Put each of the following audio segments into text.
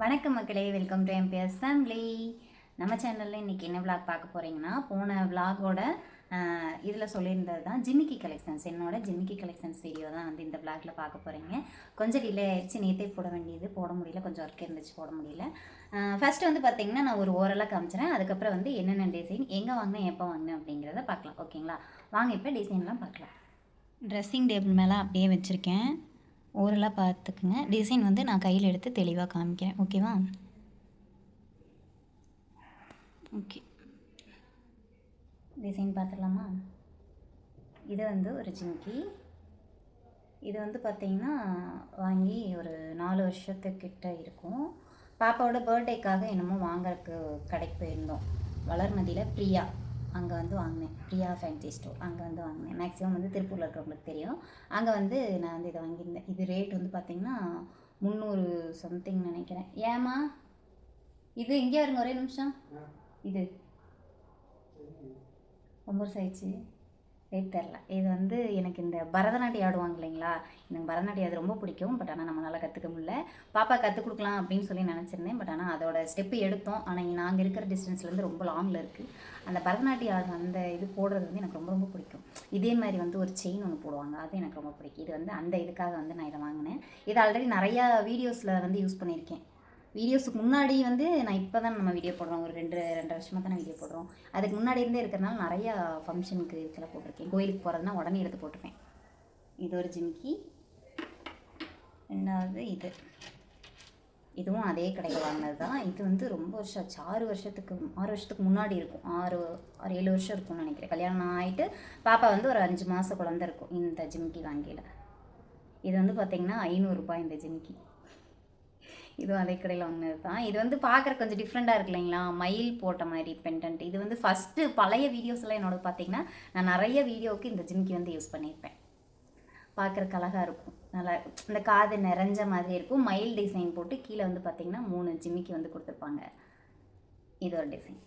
வணக்கம் மக்களே welcome to MBS family. நம்ம சேனலில் இன்றைக்கி என்ன விளாக் பார்க்க போகிறீங்கன்னா போன விளாகோட இதில் சொல்லியிருந்தது தான் ஜிமிக்கி கலெக்ஷன்ஸ் என்னோட ஜிமிக்கி கலெக்ஷன்ஸ் வீடியோ தான் வந்து இந்த விளாகில் பார்க்க போகிறீங்க கொஞ்சம் டிலே ஆயிடுச்சு நேற்றே போட வேண்டியது. போட முடியல கொஞ்சம் ஒர்க் இருந்துச்சு போட முடியல. ஃபஸ்ட்டு வந்து பார்த்தீங்கன்னா நான் ஒரு ஓரலாக காமிச்சிறேன். அதுக்கப்புறம் வந்து என்னென்ன டிசைன் எங்கே வாங்கினேன் எப்போ வாங்கினேன் அப்படிங்கிறத பார்க்கலாம். ஓகேங்களா வாங்க இப்போ டிசைன்லாம் பார்க்கலாம். ட்ரெஸ்ஸிங் டேபிள் மேலே அப்படியே வச்சுருக்கேன். ஓரலாக பார்த்துக்குங்க. டிசைன் வந்து நான் கையில் எடுத்து தெளிவாக காமிக்கிறேன். ஓகேவா ஓகே டிசைன் பார்த்துடலாமா? இது வந்து ஒரு ஜிங்கி இது வந்து பார்த்திங்கன்னா வாங்கி ஒரு நாலு வருஷத்துக்கிட்ட இருக்கும். பாப்பாவோட பர்த்டேக்காக என்னமோ வாங்குறதுக்கு கடைக்கு போயிருந்தோம். வளர்மதியில் பிரியா. அங்கே வந்து வாங்கினேன். பிரியா ஃபேன்சி ஸ்டோர் அங்கே வந்து வாங்கினேன். மேக்ஸிமம் வந்து திருப்பூரில் இருக்கிறவங்களுக்கு தெரியும். அங்கே வந்து நான் வந்து இதை வாங்கியிருந்தேன். இது ரேட் வந்து பார்த்திங்கன்னா முந்நூறு சம்திங் நினைக்கிறேன். ஏம்மா? இது இங்கே இருங்க ஒரே நிமிஷம். இது. ரொம்ப வருஷம் ஆயிடுச்சு ரேட் தெரில. இது வந்து எனக்கு இந்த பரதநாட்டியம் ஆடுவாங்க இல்லைங்களா? எனக்கு பரதநாட்டியம் அது ரொம்ப பிடிக்கும். பட் ஆனால் நம்மளால் கற்றுக்க முடியல. பாப்பா கற்றுக் கொடுக்கலாம் அப்படின்னு சொல்லி நினச்சிருந்தேன். பட் ஆனால் அதோட ஸ்டெப்பு எடுத்தோம். ஆனால் இங்கே நாங்கள் இருக்கிற டிஸ்டன்ஸ்லேருந்து ரொம்ப லாங்கில் இருக்குது அந்த பரதநாட்டியம் ஆடு அந்த இது போடுறது வந்து எனக்கு ரொம்ப ரொம்ப பிடிக்கும். இதே மாதிரி வந்து ஒரு செயின் ஒன்று போடுவாங்க. அது எனக்கு ரொம்ப பிடிக்கும். இது வந்து அந்த இதுக்காக வந்து நான் இதை வாங்கினேன். இது ஆல்ரெடி நிறையா வீடியோஸில் வந்து யூஸ் பண்ணியிருக்கேன். வீடியோஸுக்கு முன்னாடி வந்து நான் இப்போ தான் நம்ம வீடியோ போடுறோம். ஒரு ரெண்டு ரெண்டு வருஷமாக தான் வீடியோ போடுறோம். அதுக்கு முன்னாடி இருந்தே இருக்கிறனால நிறையா ஃபங்க்ஷனுக்கு இதில் போட்டிருக்கேன். கோயிலுக்கு போகிறதுனா உடனே எடுத்து போட்டிருப்பேன். இது ஒரு ஜிமிக்கி. ரெண்டாவது இது. இதுவும் அதே கடையில் வாங்கினது தான் இது வந்து ரொம்ப வருஷம் ஆச்சு. ஆறு வருஷத்துக்கு ஆறு வருஷத்துக்கு முன்னாடி இருக்கும். ஆறு ஆறு ஏழு வருஷம் இருக்கும்னு நினைக்கிறேன். கல்யாணம் ஆகிட்டு பாப்பா வந்து ஒரு அஞ்சு மாத குழந்த இருக்கும். இந்த ஜிமிக்கி வாங்கியில். இது வந்து பார்த்திங்கன்னா ஐநூறுரூபா இந்த ஜிமிக்கி. இதுவும் அதே கடையில் வாங்கினது தான் இது வந்து பார்க்குற கொஞ்சம் டிஃப்ரெண்ட்டாக இருக்கு இல்லைங்களா? மயில் போட்ட மாதிரி பெண்டன்ட் இது வந்து ஃபஸ்ட்டு பழைய வீடியோஸ்லாம் என்னோட பார்த்தீங்கன்னா நான் நிறைய வீடியோவுக்கு இந்த ஜிமிக்கி வந்து யூஸ் பண்ணியிருப்பேன். பார்க்குறக்கு அழகாக இருக்கும். நல்லா இந்த காது நிறைஞ்ச மாதிரி இருக்கும். மயில் டிசைன் போட்டு கீழே வந்து பார்த்திங்கன்னா மூணு ஜிமிக்கி வந்து கொடுத்துருப்பாங்க. இது ஒரு டிசைன்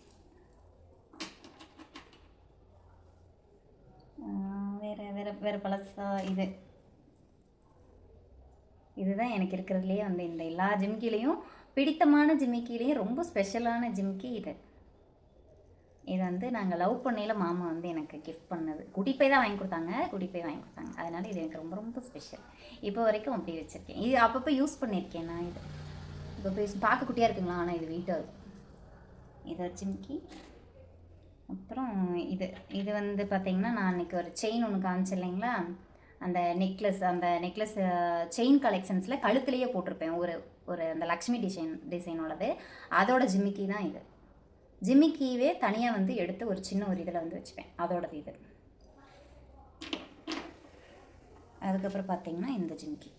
வேறு வேறு வேறு பழசா இது. இதுதான் எனக்கு இருக்கிறதுலேயே வந்து இந்த எல்லா ஜிம்கிலையும் பிடித்தமான ஜிமிக்கிலையும் ரொம்ப ஸ்பெஷலான ஜிம்கி இது. இது வந்து நாங்கள் லவ் பண்ணையில் மாமா வந்து எனக்கு கிஃப்ட் பண்ணது. குடிப்பை தான் வாங்கி கொடுத்தாங்க குடிப்பை வாங்கி கொடுத்தாங்க. அதனால் இது எனக்கு ரொம்ப ரொம்ப ஸ்பெஷல் இப்போ வரைக்கும் அப்படி வச்சுருக்கேன். இது அப்பப்போ யூஸ் பண்ணியிருக்கேன் நான் இது. இப்போ போய் பார்க்க குட்டியாக இருக்குங்களா? ஆனால் இது வீட்டாக இது ஜிம்கி அப்புறம் இது இது வந்து பார்த்திங்கன்னா நான் அன்றைக்கி ஒரு செயின் ஒன்று காமிச்சேன் இல்லைங்களா? அந்த நெக்லஸ் அந்த நெக்லஸ் செயின் கலெக்ஷன்ஸில் கழுத்துலேயே போட்டிருப்பேன். ஒரு ஒரு அந்த லக்ஷ்மி டிசைன் டிசைனோடது அதோட ஜிமிக்கி தான் இது. ஜிமிக்கிவே தனியாக வந்து எடுத்து ஒரு சின்ன ஒரு இதில் வந்து வச்சுப்பேன். அதோடது இது. அதுக்கப்புறம் பார்த்தீங்கன்னா இந்த ஜிமிக்கி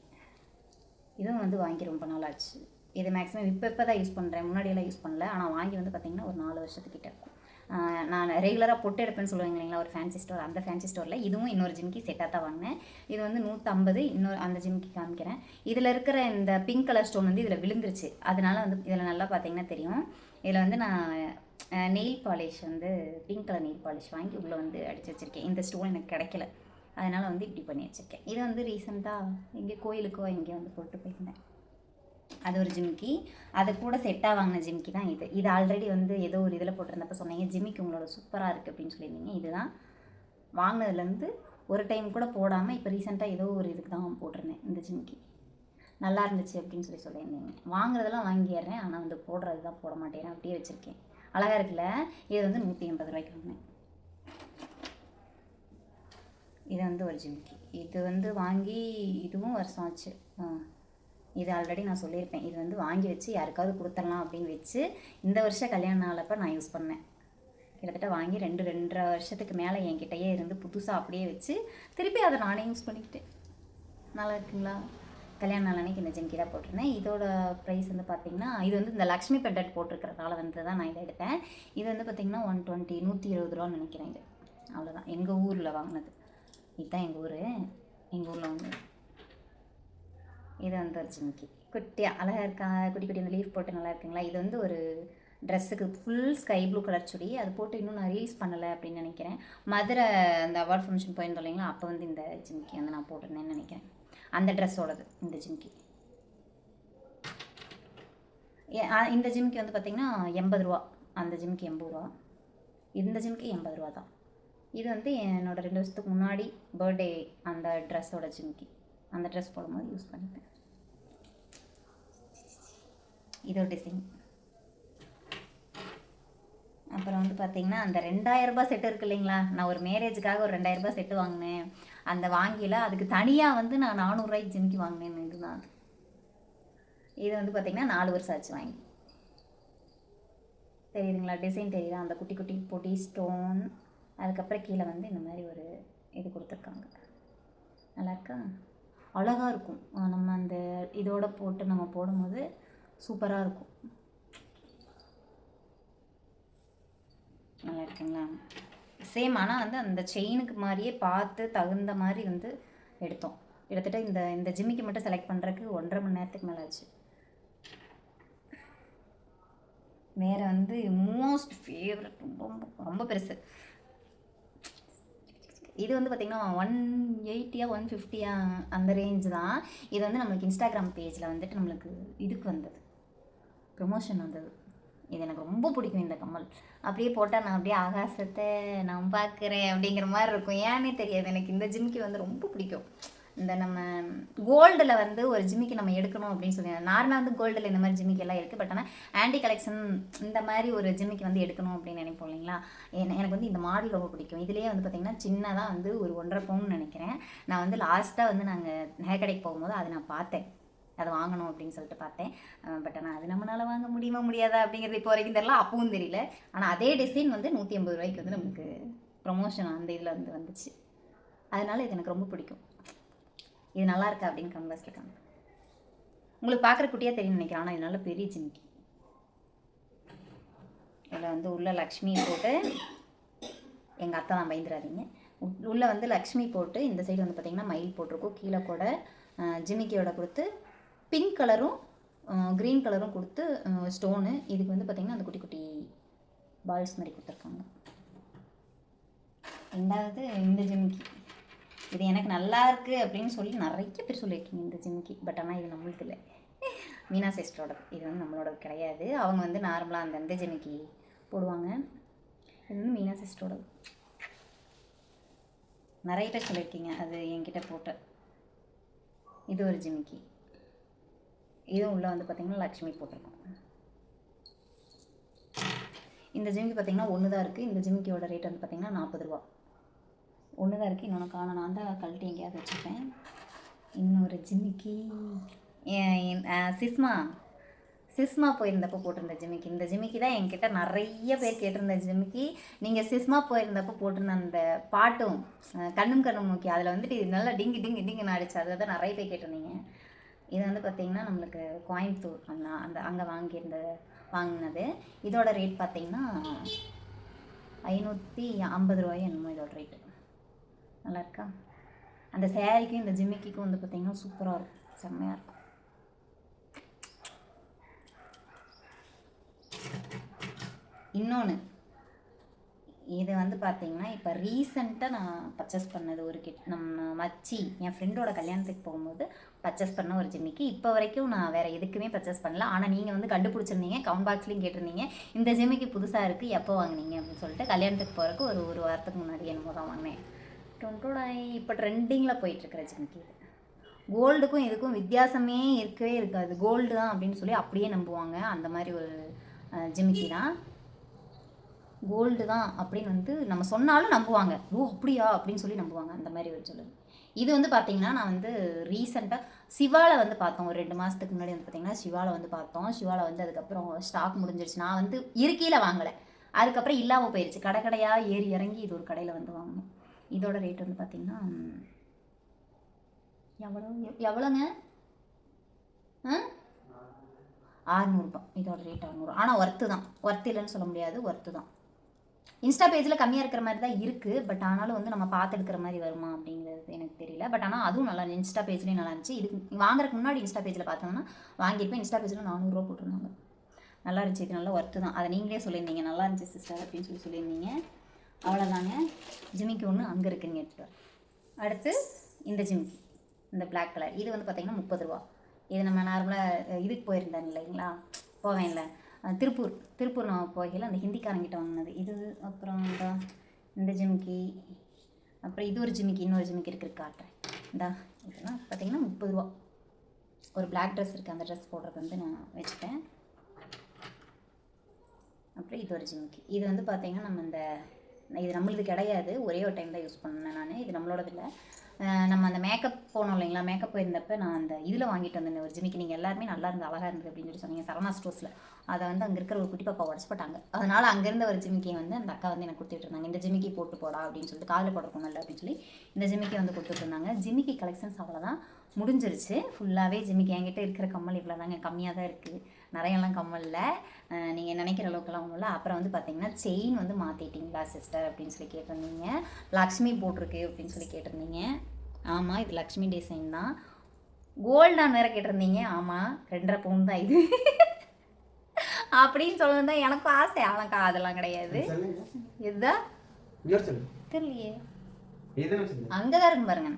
இதுவும் வந்து வாங்கி ரொம்ப நாள் ஆச்சு. இது மேக்ஸிமம் இப்போ இப்போ தான் யூஸ் பண்ணுறேன் முன்னாடியெல்லாம் யூஸ் பண்ணல. ஆனால் வாங்கி வந்து பார்த்திங்கன்னா ஒரு நாலு வருஷத்துக்கிட்ட இருக்கும். நான் ரெகுலராக பொட்டு எடுப்பேன்னு சொல்லுவாங்க இல்லைங்களா ஒரு ஃபேன்சி ஸ்டோர் அந்த ஃபேன்சி ஸ்டோரில் இதுவும் இன்னொரு ஜிமிக்கி செட்டாக தான் வாங்கினேன். இது வந்து நூற்றம்பது இன்னொரு அந்த ஜிமிக்கி காமிக்கிறேன். இதில் இருக்கிற இந்த பிங்க் கலர் ஸ்டோன் வந்து இதில் விழுந்துருச்சு. அதனால வந்து இதில் நல்லா பார்த்தீங்கன்னா தெரியும். இதில் வந்து நான் நெயில் பாலிஷ் வந்து பிங்க் கலர் நெயில் பாலிஷ் வாங்கி உள்ளே வந்து அடிச்சு வச்சுருக்கேன். இந்த ஸ்டோன் எனக்கு கிடைக்கல. அதனால் வந்து இப்படி பண்ணி வச்சுருக்கேன். இது வந்து ரீசெண்டாக எங்கே கோயிலுக்கோ எங்கேயோ வந்து போட்டு போயிருந்தேன். அது ஒரு ஜிமிக்கி. அது கூட செட்டாக வாங்கின ஜிமிக்கி தான் இது. இது ஆல்ரெடி வந்து ஏதோ ஒரு இதில் போட்டிருந்தப்ப சொன்னீங்க ஜிமிக்கி உங்களோட சூப்பராக இருக்குது அப்படின்னு சொல்லியிருந்தீங்க. இதுதான். வாங்கினதுலேருந்து ஒரு டைம் கூட போடாமல் இப்போ ரீசெண்டாக ஏதோ ஒரு இதுக்கு தான் போட்டிருந்தேன் இந்த ஜிமிக்கி. நல்லா இருந்துச்சு அப்படின்னு சொல்லி சொல்லியிருந்தீங்க. வாங்குறதெல்லாம் வாங்கிடுறேன் ஆனால் வந்து போடுறது தான் போட மாட்டேன். அப்படியே வச்சுருக்கேன். அழகாக இருக்குல்ல? இது வந்து நூற்றி எண்பது ரூபாய்க்கு வாங்கினேன். இது வந்து ஒரு ஜிமிக்கி. இது வந்து வாங்கி இதுவும் வருஷம் ஆச்சு. ஆ. இது ஆல்ரெடி நான் சொல்லியிருப்பேன். இது வந்து வாங்கி வச்சு யாருக்காவது கொடுத்துடலாம் அப்படின்னு வச்சு இந்த வருஷம் கல்யாணம் நாளப்போ நான் யூஸ் பண்ணேன். கிட்டத்தட்ட வாங்கி ரெண்டு ரெண்டரை வருஷத்துக்கு மேலே என்கிட்டயே இருந்து புதுசாக அப்படியே வச்சு திருப்பி அதை நானே யூஸ் பண்ணிக்கிட்டேன். நல்லா இருக்குங்களா? கல்யாண நாள் அன்னைக்கு இந்த ஜிமிக்கி தான் போட்டிருந்தேன். இதோட ப்ரைஸ் வந்து பார்த்தீங்கன்னா இது வந்து இந்த லக்ஷ்மி பெட்டட் போட்டிருக்கிறதால வந்து தான் நான் இதை எடுத்தேன். இது வந்து பார்த்தீங்கன்னா ஒன் டுவெண்ட்டி நூற்றி இருபது ரூபான்னு நினைக்கிறேன் இது. அவ்வளோதான் எங்கள் ஊரில் வாங்கினது. இதுதான் எங்கள் ஊர். எங்கள் ஊரில் வந்து இது வந்து ஒரு ஜிமிக்கி குட்டியாக அழகாக இருக்கா? குட்டி குட்டி அந்த லீஃப் போட்டு நல்லா இருக்குங்களா? இது வந்து ஒரு ட்ரெஸ்ஸுக்கு ஃபுல் ஸ்கை ப்ளூ கலர் சுடி. அது போட்டு இன்னும் நான் ரீல்ஸ் பண்ணலை அப்படின்னு நினைக்கிறேன். மதுரை அந்த அவார்ட் ஃபங்க்ஷன் போயிருந்தோம் இல்லைங்களா? அப்போ வந்து இந்த ஜிமிக்கி வந்து நான் போட்டிருந்தேன்னு நினைக்கிறேன். அந்த ட்ரெஸ்ஸோடது இந்த ஜிமிக்கி. இந்த ஜிம்க்கு வந்து பார்த்திங்கன்னா எண்பது ரூபா. அந்த ஜிம்க்கு எண்பது ரூபா. இந்த ஜிம்க்கு எண்பது ரூபா தான். இது வந்து என்னோடய ரெண்டு வருஷத்துக்கு முன்னாடி பர்த்டே அந்த ட்ரெஸ்ஸோட ஜிம்கி அந்த ட்ரெஸ் போடும்போது யூஸ் பண்ணிப்பேன். இதோ டிசைன் அப்புறம் வந்து பார்த்தீங்கன்னா அந்த ரெண்டாயிரரூபா செட்டு இருக்கு இல்லைங்களா? நான் ஒரு மேரேஜுக்காக ஒரு ரெண்டாயிரரூபா செட்டு வாங்கினேன். அந்த வாங்கியில் அதுக்கு தனியாக வந்து நான் நானூறுரூவாய்க்கு ஜிமிக்கி வாங்கினேன். இதுதான். இது வந்து பார்த்திங்கன்னா நாலு வருஷம் ஆச்சு வாங்கி. தெரியுதுங்களா? டிசைன் தெரியுதா? அந்த குட்டி குட்டி பொடி ஸ்டோன் அதுக்கப்புறம் கீழே வந்து இந்த மாதிரி ஒரு இது கொடுத்துருக்காங்க. நல்லாயிருக்கா அழகாக இருக்கும். நம்ம அந்த இதோட போட்டு நம்ம போடும்போது சூப்பராக இருக்கும். நல்லா இருக்குங்களா? சேம் ஆனால் வந்து அந்த செயினுக்கு மாதிரியே பார்த்து தகுந்த மாதிரி வந்து எடுத்தோம். கிட்டத்தட்ட இந்த இந்த ஜிம்மிக்கு மட்டும் செலக்ட் பண்ணுறதுக்கு ஒன்றரை மணி நேரத்துக்கு மேலே ஆச்சு. வேறு வந்து மோஸ்ட் ஃபேவரட் ரொம்ப ரொம்ப- பெருசு. இது வந்து பார்த்திங்கன்னா ஒன் எயிட்டியா ஒன் ஃபிஃப்டியா அந்த ரேஞ்சு தான். இது வந்து நம்மளுக்கு இன்ஸ்டாகிராம் பேஜில் வந்துட்டு நம்மளுக்கு இதுக்கு வந்தது. ப்ரொமோஷன் வந்தது. இது எனக்கு ரொம்ப பிடிக்கும் இந்த கம்மல். அப்படியே போட்டால் நான் அப்படியே ஆகாசத்தை நான் பார்க்குறேன் அப்படிங்கிற மாதிரி இருக்கும். ஏன்னே தெரியாது. எனக்கு இந்த ஜிமிக்கி வந்து ரொம்ப பிடிக்கும். இந்த நம்ம கோல்டில் வந்து ஒரு ஜிமிக்கி நம்ம எடுக்கணும் அப்படின்னு சொல்லி நார்மலாக வந்து கோல்டில் இந்த மாதிரி ஜிமிக்கி எல்லாம் இருக்குது பட் ஆனால் ஆன்டி கலெக்ஷன் இந்த மாதிரி ஒரு ஜிமிக்கி வந்து எடுக்கணும் அப்படின்னு நினைப்போம் இல்லைங்களா? எனக்கு வந்து இந்த மாடல் ரொம்ப பிடிக்கும். இதுலேயே வந்து பார்த்திங்கன்னா சின்னதாக வந்து ஒரு ஒன்றரை பவுன் நினைக்கிறேன். நான் வந்து லாஸ்ட்டாக வந்து நாங்கள் நகை கடைக்கு போகும்போது அதை நான் பார்த்தேன். அதை வாங்கணும் அப்படின்னு சொல்லிட்டு பார்த்தேன். பட் ஆனால் அது நம்மளால் வாங்க முடியுமா முடியாதா அப்படிங்கிறது இப்போ வரைக்கும் தெரியல. அப்பவும் தெரியல. ஆனால் அதே டிசைன் வந்து நூற்றி ஐம்பது ரூபாய்க்கு வந்து நமக்கு ப்ரொமோஷன் அந்த இதில் வந்து வந்துச்சு. அதனால் இது எனக்கு ரொம்ப பிடிக்கும். இது நல்லா இருக்கா அப்படின்னு கம்பஸ் இருக்காங்க உங்களுக்கு பார்க்குற குட்டியாக தெரியும் நினைக்கிறேன். ஆனால் இது நல்ல பெரிய ஜிமிக்கி இதில் வந்து உள்ள லக்ஷ்மி போட்டு எங்கள் அத்தை தான் பயந்துடாதீங்க உள்ளே வந்து லக்ஷ்மி போட்டு இந்த சைடு வந்து பார்த்திங்கன்னா மயில் போட்டிருக்கோம். கீழே கூட ஜிமிக்கியோட கொடுத்து பிங்க் கலரும் க்ரீன் கலரும் கொடுத்து uh, ஸ்டோனு இதுக்கு வந்து பார்த்திங்கன்னா அந்த குட்டி குட்டி பால்ஸ் மாதிரி கொடுத்துருக்காங்க. ரெண்டாவது இந்த ஜிமிக்கி. இது எனக்கு நல்லா இருக்குது அப்படின்னு சொல்லி நிறைய பேர் சொல்லியிருக்கீங்க இந்த ஜிமிக்கி. பட் ஆனால் இது நம்மளுக்கு இல்லை. மீனா சிஸ்டரோட இது வந்து நம்மளோட கிடையாது. அவங்க வந்து நார்மலாக அந்த இந்த ஜிமிக்கி போடுவாங்க. இது வந்து மீனா சிஸ்டரோட நிறைய பேர் சொல்லியிருக்கீங்க அது என்கிட்ட போட்ட. இது ஒரு ஜிமிக்கி. இதுவும் உள்ளே வந்து பார்த்திங்கன்னா லக்ஷ்மி போட்டிருக்கோம். இந்த ஜிமிக்கி பார்த்திங்கன்னா ஒன்று தான் இருக்குது இந்த ஜிமிக்கியோட ரேட் வந்து பார்த்திங்கன்னா நாற்பது ரூபா. ஒன்று தான் இருக்குது இன்னொன்று காணும். நான் தான் கழட்டி எங்கேயாவது வச்சுருப்பேன். இன்னொரு ஜிமிக்கி. என்- சிஸ்மா. சிஸ்மா போயிருந்தப்போ போட்டிருந்த ஜிமிக்கி. இந்த ஜிமிக்கி தான் என்கிட்ட நிறைய பேர் கேட்டிருந்த ஜிமிக்கி. நீங்கள் சிஸ்மா போயிருந்தப்போ போட்டிருந்த அந்த பாட்டும் கண்ணும் கண்ணும் மூக்கி அதில் வந்துட்டு இது நல்லா டிங்கி டிங்கி டிங்கி அடிச்சு அதில் தான் நிறைய பேர் கேட்டிருந்தீங்க. இது வந்து பார்த்திங்கன்னா நம்மளுக்கு கோயம்புத்தூர் அந்த அந்த அங்கே வாங்கியிருந்த வாங்கினது. இதோட ரேட் பார்த்திங்கன்னா ஐநூற்றி ஐம்பது ரூபாய் என்னமோ இதோட ரேட்டு நல்லா இருக்கா? அந்த சேரீக்கும் இந்த ஜிமிக்கிக்கும் வந்து பார்த்திங்கன்னா சூப்பராக இருக்கும். செம்மையாக இருக்கும். இன்னொன்று இது வந்து பார்த்தீங்கன்னா இப்போ ரீசெண்டாக நான் பர்ச்சேஸ் பண்ணது ஒரு கிட் நம்ம மச்சி என் ஃப்ரெண்டோட கல்யாணத்துக்கு போகும்போது பர்ச்சேஸ் பண்ண ஒரு ஜிம்மிக்கு. இப்போ வரைக்கும் நான் வேறு எதுக்குமே பர்ச்சேஸ் பண்ணல. ஆனால் நீங்கள் வந்து கண்டுபிடிச்சிருந்தீங்க கவுண்ட் பாக்ஸ்லேயும் கேட்டிருந்தீங்க இந்த ஜிம்மிக்கு புதுசாக இருக்குது எப்போ வாங்குனீங்க? அப்படின்னு சொல்லிட்டு கல்யாணத்துக்கு போகிறதுக்கு ஒரு ஒரு வாரத்துக்கு முன்னாடி என்னமோ தான் வாங்கினேன். டொன்டோடாய் இப்போ ட்ரெண்டிங்கில் போயிட்டுருக்குற ஜிம்மிக்கு இது. கோல்டுக்கும் இதுக்கும் வித்தியாசமே இருக்கவே இருக்காது. கோல்டு தான் அப்படின்னு சொல்லி அப்படியே நம்புவாங்க. அந்த மாதிரி ஒரு ஜிமிக்கி தான். கோல்டு தான் அப்படின்னு வந்து நம்ம சொன்னாலும் நம்புவாங்க. ஓ அப்படியா? அப்படின்னு சொல்லி நம்புவாங்க. அந்த மாதிரி ஒரு சொல்லுது இது வந்து பார்த்தீங்கன்னா நான் வந்து ரீசெண்டாக சிவாவில் வந்து பார்த்தோம். ஒரு ரெண்டு மாதத்துக்கு முன்னாடி வந்து பார்த்தீங்கன்னா சிவாவில் வந்து பார்த்தோம். சிவாவில் வந்து அதுக்கப்புறம் ஸ்டாக் முடிஞ்சிருச்சு. நான் வந்து இருக்கையில் வாங்கலை. அதுக்கப்புறம் இல்லாமல் போயிடுச்சு கடை கடையாக ஏறி இறங்கி இது ஒரு கடையில் வந்து வாங்கினோம். இதோட ரேட் வந்து பார்த்தீங்கன்னா எவ்வளோ எவ்வளோங்க? ஆறுநூறுபா இதோட ரேட் அறநூறு ஆனால் ஒர்த்து தான். ஒர்த்து இல்லைன்னு சொல்ல முடியாது. ஒர்த்து தான். இன்ஸ்டா பேஜில் கம்மியாக இருக்கிற மாதிரி தான் இருக்குது பட் ஆனாலும் வந்து நம்ம பார்த்து எடுக்கிற மாதிரி வருமா அப்படிங்கிறது எனக்கு தெரியல. பட் ஆனால் அதுவும் நல்லா இன்ஸ்டா பேஜ்லேயும் நல்லா இருந்துச்சு. இதுக்கு வாங்குறதுக்கு முன்னாடி இன்ஸ்டா பேஜில் பார்த்தோம்னா வாங்கியிருப்பேன். இன்ஸ்டா பேஜில் நானூறுரூவா போட்டிருந்தாங்க. நல்லா இருந்துச்சு. இது நல்லா ஒர்த்து தான். அதை நீங்களே சொல்லியிருந்தீங்க. நல்லா இருந்துச்சு சிஸ்டர் அப்படின்னு சொல்லி சொல்லியிருந்தீங்க. அவ்வளோதாங்க ஜிமிக்கு ஒன்று அங்கே இருக்குன்னு எடுத்துட்டு அடுத்து இந்த ஜிமிக்கி இந்த பிளாக் கலர் இது வந்து பார்த்திங்கன்னா முப்பது ரூபா. இது நம்ம நார்மலாக இதுக்கு போயிருந்தேன் இல்லைங்களா? போவேன்ல. திருப்பூர் திருப்பூர் நான் போகையில் அந்த ஹிந்திக்காரங்கிட்ட வாங்கினது. இது அப்புறம் இந்த இந்த ஜிமிக்கி அப்புறம் இது ஒரு ஜிமிக்கி இன்னொரு ஜிமிக்கி இருக்குது காட்டுறேன். இந்தா இதெல்லாம் பார்த்திங்கன்னா முப்பது ரூபா. ஒரு பிளாக் ட்ரெஸ் இருக்குது அந்த ட்ரெஸ் போடுறது வந்து நான் வச்சுட்டேன். அப்புறம் இது ஒரு ஜிமிக்கி. இது வந்து பார்த்திங்கன்னா நம்ம இந்த இது நம்மளுது கிடையாது. ஒரே ஒரு டைம் தான் யூஸ் பண்ணேன் நான். இது நம்மளோடது இல்லை. நம்ம அந்த மேக்கப் போனோம் இல்லைங்களா? மேக்கப் போயிருந்தப்ப நான் அந்த இதில் வாங்கிட்டு வந்தேன் ஒரு ஜிமிக்கி. நீங்கள் எல்லாருமே நல்லா இருந்து அழகாக இருந்தது அப்படின்னு சொல்லி சொன்னீங்க. சரணா ஸ்டோர்ஸில் அதை வந்து அங்கே இருக்கிற ஒரு குட்டி பாப்பா உடச்சு போட்டாங்க அதனால் அங்கேருந்த ஒரு ஜிமிக்கியை வந்து அந்த அக்கா வந்து எனக்கு கொடுத்துட்டு இருந்தாங்க இந்த ஜிமிக்கி போட்டு போடா அப்படின்னு சொல்லிட்டு காதில் போடுறதுக்கு நல்ல அப்படின்னு சொல்லி இந்த ஜிமிக்கி வந்து கொடுத்துட்டு இருந்தாங்க ஜிமிக்கி கலெக்ஷன்ஸ் அவ்வளோதான் முடிஞ்சிருச்சு. ஃபுல்லாகவே ஜிமிக்கி என்கிட்ட இருக்கிற கம்மல் இவ்வளோ தாங்க கம்மியாக தான் இருக்குது நிறையெல்லாம் கம்மல் இல்லை. நீங்கள் நினைக்கிற அளவுக்குலாம் ஒன்றும் இல்லை. அப்புறம் வந்து பார்த்தீங்கன்னா செயின் வந்து மாற்றிட்டீங்களா சிஸ்டர் அப்படின்னு சொல்லி கேட்டிருந்தீங்க. லக்ஷ்மி போட்டிருக்கு அப்படின்னு சொல்லி கேட்டிருந்தீங்க. ஆமாம் இது லக்ஷ்மி டிசைன் தான். கோல்டான் வேற கேட்டிருந்தீங்க. ஆமாம் ரெண்டரை பவுன் தான் இது. அப்படின்னு சொல்லணும் தான் எனக்கும் ஆசை. அவனுக்கா அதெல்லாம் கிடையாது. இதுதான் தெரியலையே. அங்கே தான் இருக்கும் பாருங்க.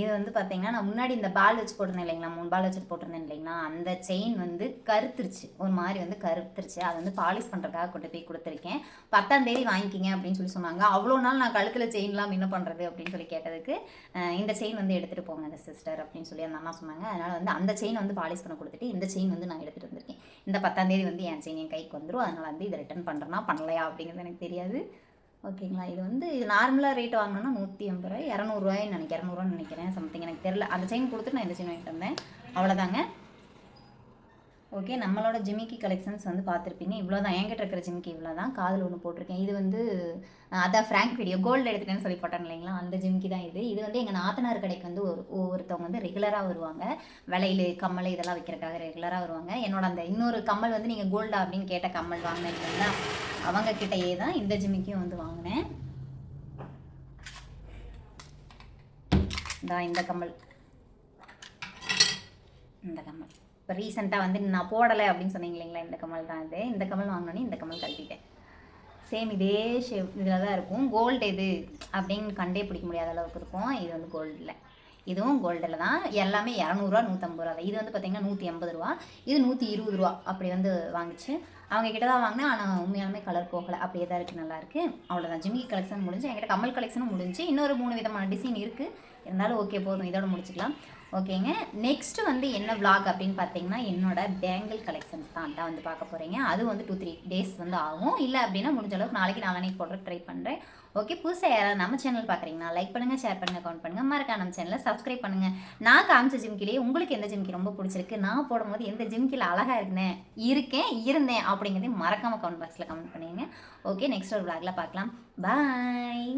இது வந்து பார்த்தீங்கன்னா நான் முன்னாடி இந்த பால் வச்சு போட்டிருந்தேன் இல்லைங்களா? மூணு பால் வச்சுட்டு போட்டிருந்தேன் இல்லைங்களா? அந்த செயின் வந்து கருத்துருச்சு. ஒரு மாதிரி வந்து கருத்துருச்சு. அதை வந்து பாலிஷ் பண்ணுறதுக்காக கொண்டு போய் கொடுத்துருக்கேன். பத்தாம் தேதி வாங்கிக்கிங்க அப்படின்னு சொல்லி சொன்னாங்க. அவ்வளோ நாள் நான் கழுத்தில் செயின்லாம் என்ன பண்ணுறது அப்படின்னு சொல்லி கேட்டதுக்கு இந்த செயின் வந்து எடுத்துகிட்டு போங்க அந்த சிஸ்டர் அப்படின்னு சொல்லி அந்த அண்ணா சொன்னாங்க. அதனால் வந்து அந்த செயின் வந்து பாலிஷ் பண்ண கொடுத்துட்டு இந்த செயின் வந்து நான் எடுத்துகிட்டு வந்திருக்கேன். இந்த பத்தாம் தேதி வந்து என் செயின் என் கைக்கு வந்துடும் அதனால் வந்து இதை ரிட்டர்ன் பண்ணுறேன்னா பண்ணலையா அப்படிங்கிறது எனக்கு தெரியாது. ஓகேங்களா? இது வந்து இது நார்மலாக ரேட் வாங்கினோன்னா நூற்றி ஐம்பது ரூபாய் இரநூறுவாயின்னு நினைக்கிறேன் இரநூறுவான்னு நினைக்கிறேன் சம்திங் எனக்கு தெரில அந்த செயின் கொடுத்துட்டு நான் இந்த செயின் வாங்கிட்டு வந்தேன். அவ்வளோதாங்க ஓகே நம்மளோட ஜிமிக்கி கலெக்ஷன்ஸ் வந்து பார்த்துருப்பீங்க. இவ்வளோ தான் என்கிட்ட இருக்கிற ஜிமிக்கி இவ்வளோ தான் காதில் ஒன்று போட்டிருக்கேன். இது வந்து அதான் ஃப்ராங்க் வீடியோ கோல்டு எடுத்துட்டேன்னு சொல்லி போட்டேன் இல்லைங்களா? அந்த ஜிமிக்கி தான் இது. இது வந்து எங்கள் நாத்தனார் கடைக்கு வந்து ஒரு ஒருத்தவங்க வந்து ரெகுலராக வருவாங்க. வளையல் கம்மல் இதெல்லாம் வைக்கிறதுக்காக ரெகுலராக வருவாங்க. என்னோட அந்த இன்னொரு கம்மல் வந்து நீங்கள் கோல்டா அப்படின்னு கேட்ட கம்மல் வாங்கினேன் இல்லைங்களா அவங்க கிட்டயே தான் இந்த ஜிமிக்கியும் வந்து வாங்கினேன். இந்தா இந்த கம்மல். இந்த கம்மல். இப்போ ரீசெண்டாக வந்து நான் போடலை அப்படின்னு சொன்னீங்க இல்லைங்களா இந்த கமல் தான் இது. இந்த கமல் வாங்கினோன்னே இந்த கமல் கழட்டிட்டேன். சேம் இதே ஷேப் இதில் தான் இருக்கும். கோல்டு எது அப்படின்னு கண்டே பிடிக்க முடியாத அளவுக்கு இருக்கும். இது வந்து கோல்டில் இதுவும் கோல்டில் தான். எல்லாமே இரநூறுவா நூற்றம்பது ரூபா தான். இது வந்து பார்த்திங்கன்னா நூற்றி எண்பது ரூபா. இது நூற்றி இருபது ரூபா அப்படி வந்து வாங்கிச்சு. அவங்க கிட்ட தான் வாங்கினேன். ஆனால் உண்மையாலுமே கலர் போகலை. அப்படியே தான் இருக்குது நல்லாயிருக்கு அவ்வளோதான் ஜிமிக்கி கலெக்ஷன் முடிஞ்சு. என்கிட்ட கமல் கலெக்ஷனும் முடிஞ்சு. இன்னொரு மூணு விதமான டிசைன் இருக்குது இருந்தாலும் ஓகே போதும். இதோட முடிச்சுக்கலாம். ஓகேங்க. நெக்ஸ்ட் வந்து என்ன விளாக் அப்படின்னு பார்த்தீங்கன்னா என்னோட பேங்கிள் கலெக்ஷன்ஸ் தான் அதான் வந்து பார்க்க போகிறீங்க அது வந்து டூ த்ரீ டேஸ் வந்து ஆகும். இல்லை அப்படின்னா முடிஞ்ச அளவுக்கு நாளைக்கு நாளானைக்கு போடுற ட்ரை பண்ணுறேன் ஓகே புதுசாக யாராவது நம்ம சேனல் பார்க்குறீங்கன்னா லைக் பண்ணுங்கள் ஷேர் பண்ணுங்கள் கமெண்ட் பண்ணுங்கள் மறக்காம நம்ம சேனலை சப்ஸ்கிரைப் பண்ணுங்கள் நான் காமிச்ச ஜிம்கிலேயே உங்களுக்கு எந்த ஜிம்கி ரொம்ப பிடிச்சிருக்கு? நான் போடும்போது எந்த ஜிம்கில் அழகாக இருக்கேன் இருக்கேன் இருந்தேன் அப்படிங்கிறதையும் மறக்காமல் கமெண்ட் பாக்ஸில் கமெண்ட் பண்ணுங்க. ஓகே நெக்ஸ்ட் ஒரு விளாகில் பார்க்கலாம். பாய்